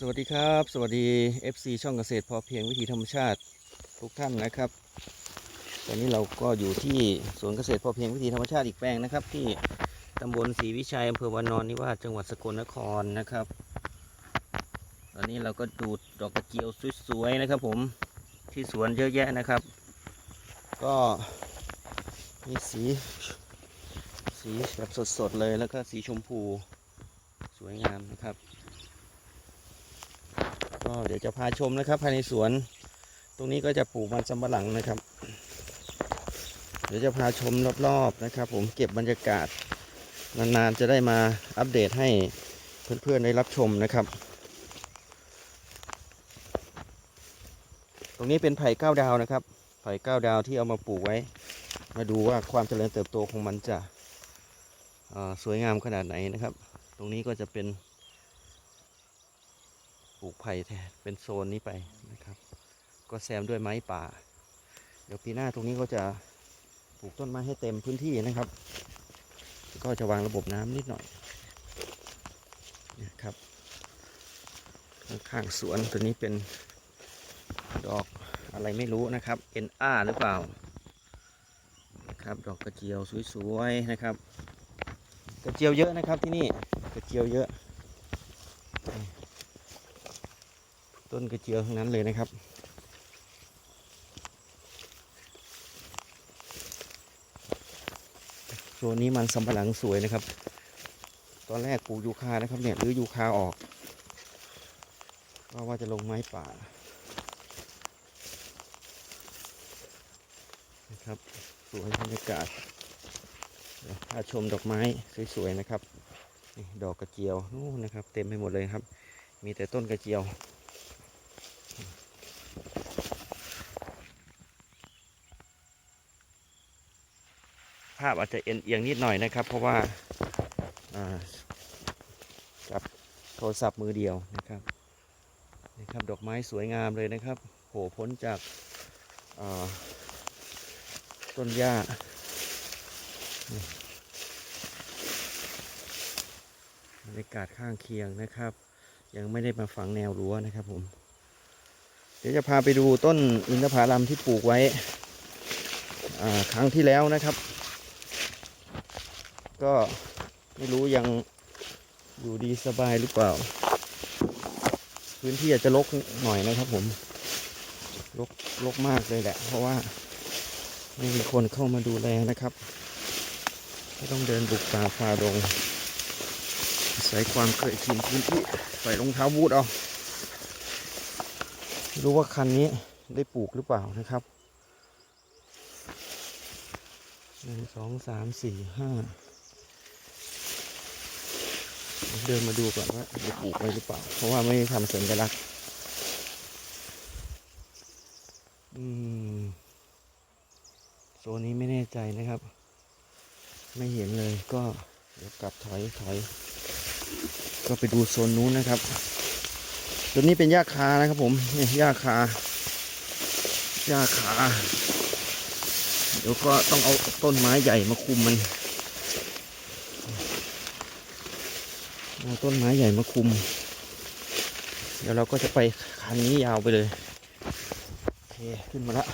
สวัสดีครับ สวัสดี FC ช่องเกษตรพอเพียงวิถีธรรมชาติทุกท่านนะครับ ตอนนี้เราก็อยู่ที่สวนเกษตรพอเพียงวิถีธรรมชาติอีกแปลงนะครับ ที่ตำบลศรีวิชัยอำเภอวานอนนิวาสจังหวัดสกลนครนะครับ ตอนนี้เราก็ดูดดอกกระเจียวสวยๆนะครับ ผมที่สวนเยอะแยะนะครับ ก็มีสีสีแบบสดๆเลยแล้วก็สีชมพูสวยงามนะครับ ก็เดี๋ยวจะพาชมนะครับภายในสวน ตรงนี้ก็จะปลูกมันสำปะหลังนะครับ เดี๋ยวจะพาชมรอบๆนะครับ ผมเก็บบรรยากาศนานๆจะได้มาอัปเดตให้เพื่อนๆได้รับชมนะครับ ตรงนี้เป็นไผ่เก้าดาวนะครับ ไผ่เก้าดาวที่เอามาปลูกไว้ มาดูว่าความเจริญเติบโตของมันจะสวยงามขนาดไหนนะครับ ตรงนี้ก็จะเป็น ปลูกไผ่แทนเป็นโซนนี้ไปนะครับ ก็แซมด้วยไม้ป่า เดี๋ยวปีหน้าตรงนี้ก็จะปลูกต้นไม้ให้เต็มพื้นที่นะครับ ก็จะวางระบบน้ำนิดหน่อยนะครับข้างสวนตัวนี้เป็นดอกอะไรไม่รู้นะครับเอ็นอาหรือเปล่านะครับดอกกระเจียวสวยๆนะครับ กระเจียวเยอะนะครับที่นี่กระเจียวเยอะ ต้นกระเจียวทั้งนั้นเลยนะครับ โซนนี้มันสำปะหลังสวยนะครับ ตอนแรกปลูกยูคานะครับเนี่ยหรือยูคาออกก็ว่าจะลงไม้ป่านะครับสวยบรรยากาศพาชมดอกไม้สวยๆนะครับนี่ดอกกระเจียวนู่นนะครับ เต็มไปหมดเลยครับ มีแต่ต้นกระเจียว ภาพอาจจะเอ็นเอียงนิดหน่อยนะครับ เพราะว่ากับโทรศัพท์มือเดียวนะครับนะครับดอกไม้สวยงามเลยนะครับโผล่พ้นจากาต้นหญ้าบรรยากาศข้างเคียงนะครับ ยังไม่ได้มาฝังแนวรั้วนะครับผม เดี๋ยวจะพาไปดูต้นอินทผลัมที่ปลูกไว้ครั้งที่แล้วนะครับ ก็ไม่รู้ยังอยู่ดีสบายหรือเปล่า พื้นที่อาจจะรกหน่อยนะครับผมรกรกมากเลยแหละ เพราะว่าไม่มีคนเข้ามาดูแลนะครับก็ต้องเดินบุกป่าฝ่าดงอาศัยความเคยชินพื้นที่ใส่รองเท้าบูทเอารู้ว่าคันนี้ได้ปลูกหรือเปล่านะครับหนึ่งสองสามสี่ห้า เดินมาดูก่อนว่าจะปลูกไว้หรือเปล่า เพราะว่าไม่ทำสัญลักษณ์โซนนี้ไม่แน่ใจนะครับ ไม่เห็นเลยก็เดี๋ยวกลับถอยถอย ก็ไปดูโซนนู้นนะครับตัวนี้เป็นหญ้าคานะครับ ผมนี่หญ้าคาหญ้าคาเดี๋ยวก็ต้องเอาต้นไม้ใหญ่มาคุมมัน เอาต้นไม้ใหญ่มาคุม เดี๋ยวเราก็จะไปคันนี้ยาวไปเลยโอเคขึ้นมาละ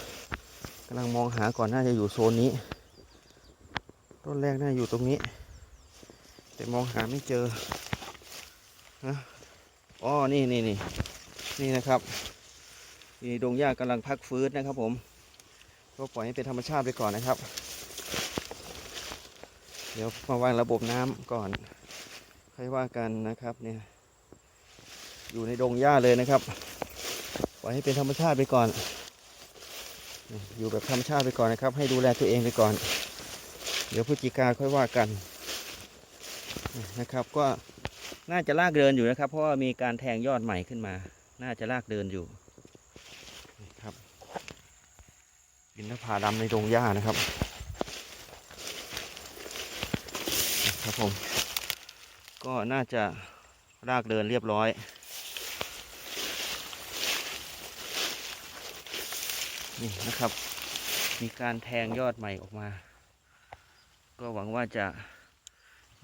กำลังมองหาก่อนน่าจะอยู่โซนนี้ ต้นแรกน่าอยู่ตรงนี้ แต่มองหาไม่เจอนะอ๋อนี่นี่นี่นี่นะครับนี่ดงหญ้ากำลังพักฟื้นนะครับผมก็ปล่อยให้เป็นธรรมชาติไปก่อนนะครับ เดี๋ยวมาวางระบบน้ำก่อน ค่อยว่ากันนะครับเนี่ย อยู่ในดงหญ้าเลยนะครับปล่อยให้เป็นธรรมชาติไปก่อน อยู่แบบธรรมชาติไปก่อนนะครับ ให้ดูแลตัวเองไปก่อน เดี๋ยวพฤศจิกาค่อยว่ากันนะครับ ก็น่าจะลากเดินอยู่นะครับ เพราะว่ามีการแทงยอดใหม่ขึ้นมา น่าจะลากเดินอยู่นะครับบินผาดำในดงหญ้านะครับ ครับผม ก็น่าจะรากเดินเรียบร้อย นี่นะครับ มีการแทงยอดใหม่ออกมา ก็หวังว่าจะ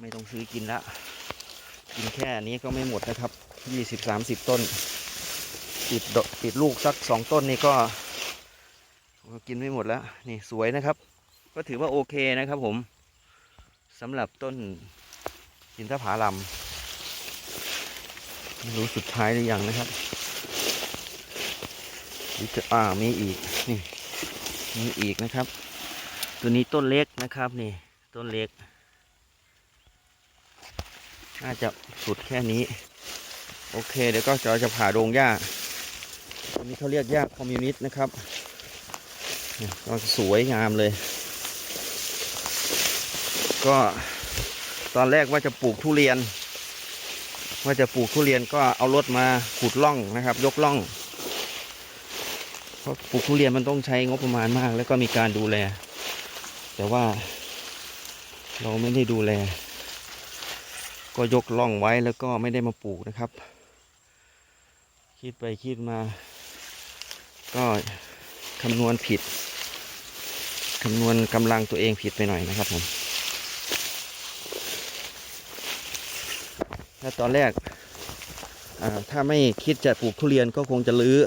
ไม่ต้องซื้อกินละ กินแค่อันนี้ก็ไม่หมดนะครับยี่สิบสามสิบต้น ติดติดลูกสักสองต้นนี่ก็กินไม่หมดแล้วนี่สวยนะครับ ก็ถือว่าโอเคนะครับผมสำหรับต้น อินทผาลัมไม่รู้สุดท้ายหรือยังนะครับหรือจะอ่ามีอีกนี่มีอีกนะครับ ตัวนี้ต้นเล็กนะครับนี่ต้นเล็ก น่าจะสุดแค่นี้ โอเค เดี๋ยวก็จะจะผ่าโรงหญ้าอันนี้เขาเรียกหญ้าคอมมิวนิสต์นะครับก็สวยงามเลย ก็ ตอนแรกว่าจะปลูกทุเรียน ว่าจะปลูกทุเรียนก็เอารถมาขุดร่องนะครับ ยกร่องเพราะปลูกทุเรียนมันต้องใช้งบประมาณมาก แล้วก็มีการดูแล แต่ว่า เราไม่ได้ดูแล ก็ยกล่องไว้แล้วก็ไม่ได้มาปลูกนะครับ คิดไปคิดมา ก็คำนวณผิดคำนวณกำลังตัวเองผิดไปหน่อยนะครับผม ถ้าตอนแรกถ้าไม่คิดจะปลูกทุเรียนก็คงจะลื้อ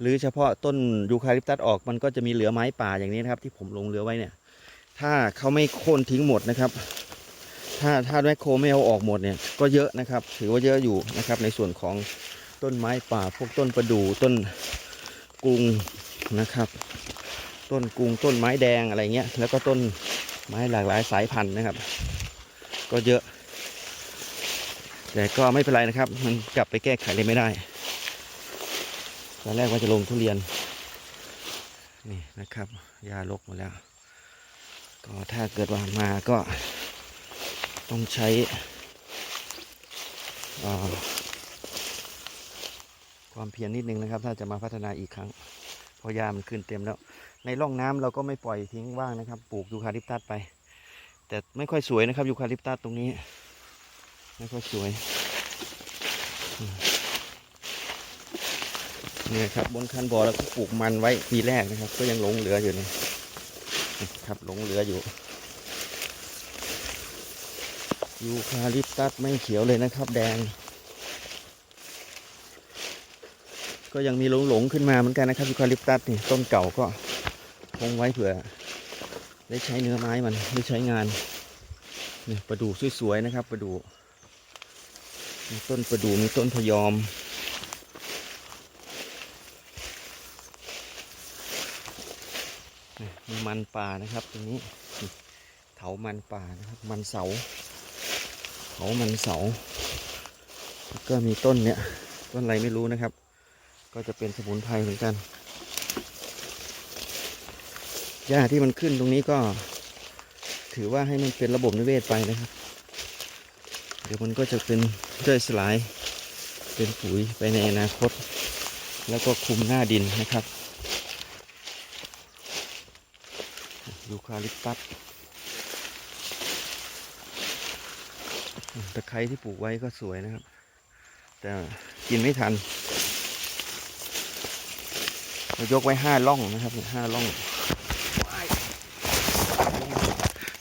หรือเฉพาะต้นยูคาลิปตัสออกมันก็จะมีเหลือไม้ป่าอย่างนี้นะครับ ที่ผมลงเรือไว้เนี่ย ถ้าเขาไม่โค่นทิ้งหมดนะครับ ถ้าถ้าแมคโครไม่เอาออกหมดเนี่ย ก็เยอะนะครับ ถือว่าเยอะอยู่นะครับ ในส่วนของต้นไม้ป่า พวกต้นประดู่ต้นกรุงนะครับ ต้นกรุงต้นไม้แดงอะไรเงี้ยแล้วก็ต้นไม้หลากหลายสายพันธุ์นะครับ ก็เยอะ แต่ก็ไม่เป็นไรนะครับ มันกลับไปแก้ไขเลยไม่ได้ ตอนแรกว่าจะลงทุเรียน นี่นะครับยาลกหมดแล้ว ก็ถ้าเกิดว่ามาก็ต้องใช้ความเพียรนิดนึงนะครับ ถ้าจะมาพัฒนาอีกครั้งเพราะยามันขึ้นเต็มแล้ว ในร่องน้ำเราก็ไม่ปล่อยทิ้งว่างนะครับ ปลูกยูคาลิปตัสไป แต่ไม่ค่อยสวยนะครับยูคาลิปตัสตรงนี้ ไม่ค่อยสวยเนี่ยครับบนคันบ่อเราก็ปลูกมันไว้ปีแรกนะครับ ก็ยังหลงเหลืออยู่นี่ครับหลงเหลืออยู่ยูคาลิปตัสไม่เขียวเลยนะครับ แดง ก็ยังมีหลงหลงขึ้นมาเหมือนกันนะครับยูคาลิปตัสนี่ต้นเก่าก็คงไว้เผื่อ ได้ใช้เนื้อไม้มันได้ใช้งานนี่ประดูสวยๆนะครับประดู มีต้นประดู่มีต้นพยอม มีมันป่านะครับตรงนี้เถามันป่านะครับ มันเสาเขามันเสา แล้วก็มีต้นเนี่ย ต้นอะไรไม่รู้นะครับ ก็จะเป็นสมุนไพรเหมือนกัน หญ้าที่มันขึ้นตรงนี้ก็ ถือว่าให้มันเป็นระบบนิเวศไปนะครับ เดี๋ยวมันก็จะเป็น ย่อยสลายเป็นปุ๋ยไปในอนาคต แล้วก็คุมหน้าดินนะครับยูคาลิปตัสตะไคร้ที่ปลูกไว้ก็สวยนะครับ แต่กินไม่ทันเรายกไว้ห้าล่องนะครับห้าล่อง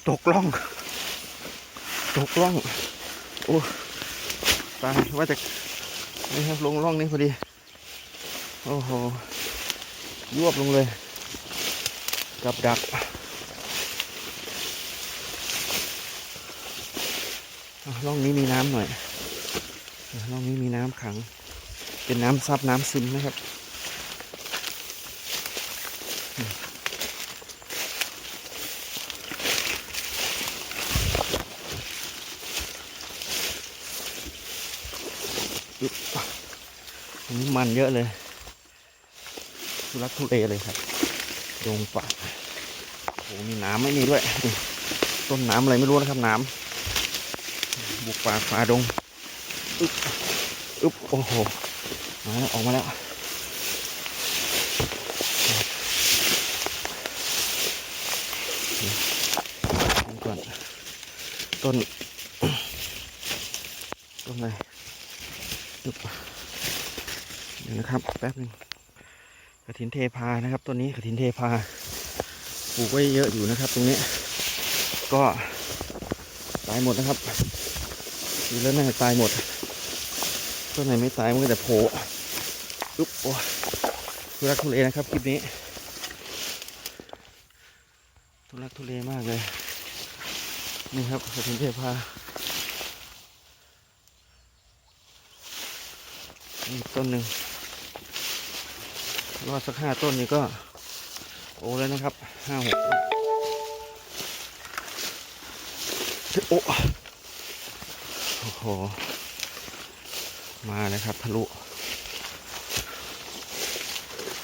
ตกล่อง ตกล่อง โอ้ ตายว่าจะนี่ครับลงล่องนี้พอดี โอ้โหยวบลงเลย กับดักอะร่องนี้มีน้ำหน่อยร่องนี้มีน้ำขัง เป็นน้ำซับน้ำซึมนะครับอืมอึ๊บอั นี้มันเยอะเลยทุรักทุเลเลยครับดงป่าโอ้โหมีน้ำไม่มีด้วย ต้นน้ำอะไรไม่รู้นะครับน้ำบุกป่าฝ่าดงอึ๊บอึ๊บโอ้โหมาแล้วออกมาแล้วก่อนต้นต้นอะไรอึ๊บ นะครับแป๊บหนึงกระถินเทพานะครับต้นนี้กระถินเทพาปลูกไว้เยอะอยู่นะครับ ตรงนี้ ก็ตายหมดนะครับดูแล้วน่าจะตายหมดต้นไหนไม่ตายมันก็จะโผล่อุ๊บโอ้ทุรักทุเลนะครับคลิปนี้ทุรักทุเลมากเลย นี่ครับสถินเทพาอีกต้นหนึ่ง รอดสักห้าต้นนี้ก็ โอ้แล้วนะครับห้าหกโอ้โอ้โห มาเลยครับทะลุ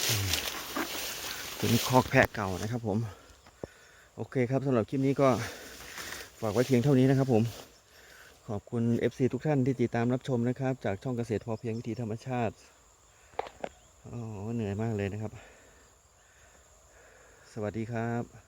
อืมตัวนี้คอกแพะเก่านะครับผม โอเคครับสำหรับคลิปนี้ก็ฝากไว้เพียงเท่านี้นะครับผม ขอบคุณ FC ทุกท่านที่ติดตามรับชมนะครับ จากช่องเกษตรพอเพียงวิถีธรรมชาติ โอ้เหนื่อยมากเลยนะครับ สวัสดีครับ